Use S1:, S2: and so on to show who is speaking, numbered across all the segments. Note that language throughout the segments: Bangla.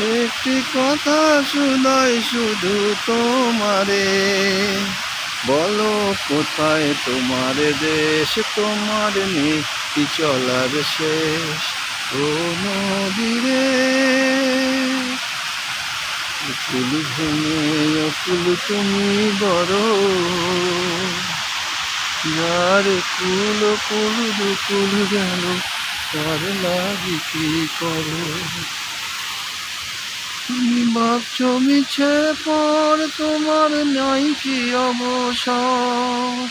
S1: একটি কথা শুধাই শুধু তোমারে। বলো, কোথায় তোমার দেশ? তোমার নীতি চলার শেষ ও নদীরে কুল ভেঙে অকুল তুমি বড়। যার কুল কুল দুকুল গেল তার লাগি কি করো? তুমি ভাবছ মিছে, পর তোমার নাই কি অবসর?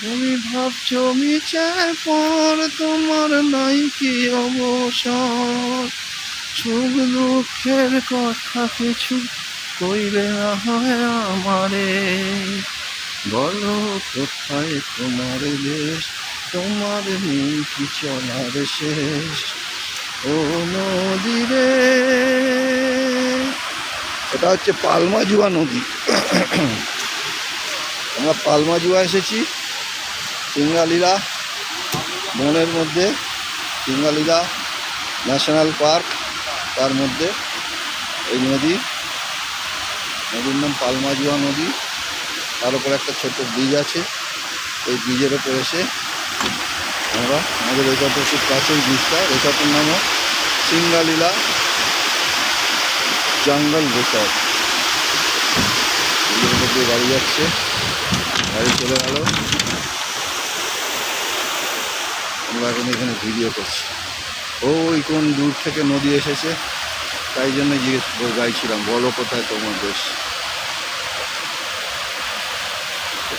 S1: তুমি ভাবছ মিছে, পর তোমার নাই কি অবসর? সুখ দুঃখের কথা কিছু কইলে হয় আমারে। বলো কোথায় তোমার দেশ? তোমার নীতি চলার শেষ। ও নদীরে। এটা হচ্ছে পালমাজুয়া নদী। আমরা পালমাজুয়া এসেছি সিঙ্গালীলা বনের মধ্যে সিঙ্গালীলা ন্যাশনাল পার্ক তার মধ্যে। এই নদী, নদীর নাম পালমাজুয়া নদী। তার উপরে একটা ছোট্ট ব্রিজ আছে। এই ব্রিজের ওপর এসে আমরা আমাদের রেসর্টের খুব কাছেই ব্রিজটা রেসর্টের নামও সিঙ্গালীলা জঙ্গল রিসর্ট দিয়ে গাড়ি যাচ্ছে গাড়ি চলে গেল। আমরা এখন এখানে ভিডিও করছি। ওই কোন দূর থেকে নদী এসেছে? তাই জন্য জিজ্ঞেস গাইছিলাম বলো কোথায় তোমার দেশ?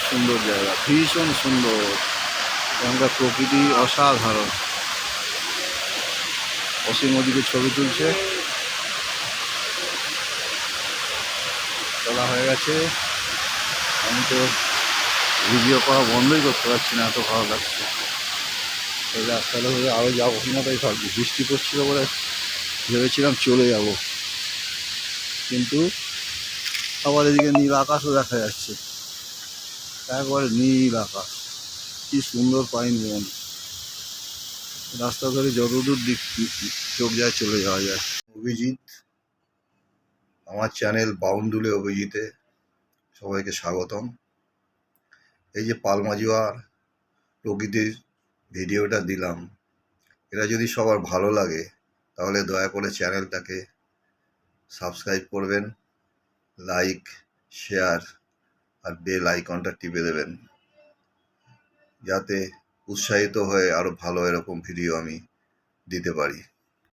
S1: সুন্দর জায়গা, ভীষণ সুন্দর। এখানকার প্রকৃতি অসাধারণ। অসীম ওদিকে ছবি তুলছে। তোলা হয়ে গেছে। আমি তো ভিডিও করা বন্ধই করতে পারছি না, এত ভালো লাগছে। এই রাস্তাটা হয়ে আরও যাব কিনা তাই ভাবছি। বৃষ্টি পড়ছিল বলে ভেবেছিলাম চলে যাব। কিন্তু আবার এদিকে নীল আকাশও দেখা যাচ্ছে। একবারে নীল আকাশ। কি সুন্দর পাইন বন রাস্তা ধরে যতদূর দিক চোখ যায় চলে যাওয়া যায়। অভিজিৎ, আমার চ্যানেল বাউন্ডুলে অভিজিতে সবাইকে স্বাগতম। এই যে পালমাজুয়ার প্রকৃতির ভিডিওটা দিলাম, এটা যদি সবার ভালো লাগে, তাহলে দয়া করে চ্যানেলটাকে সাবস্ক্রাইব করবেন, লাইক, শেয়ার আর বেল আইকনটা টিপে দেবেন। যাতে উৎসাহিত হয়ে আরও ভালো এরকম ভিডিও আমি দিতে পারি।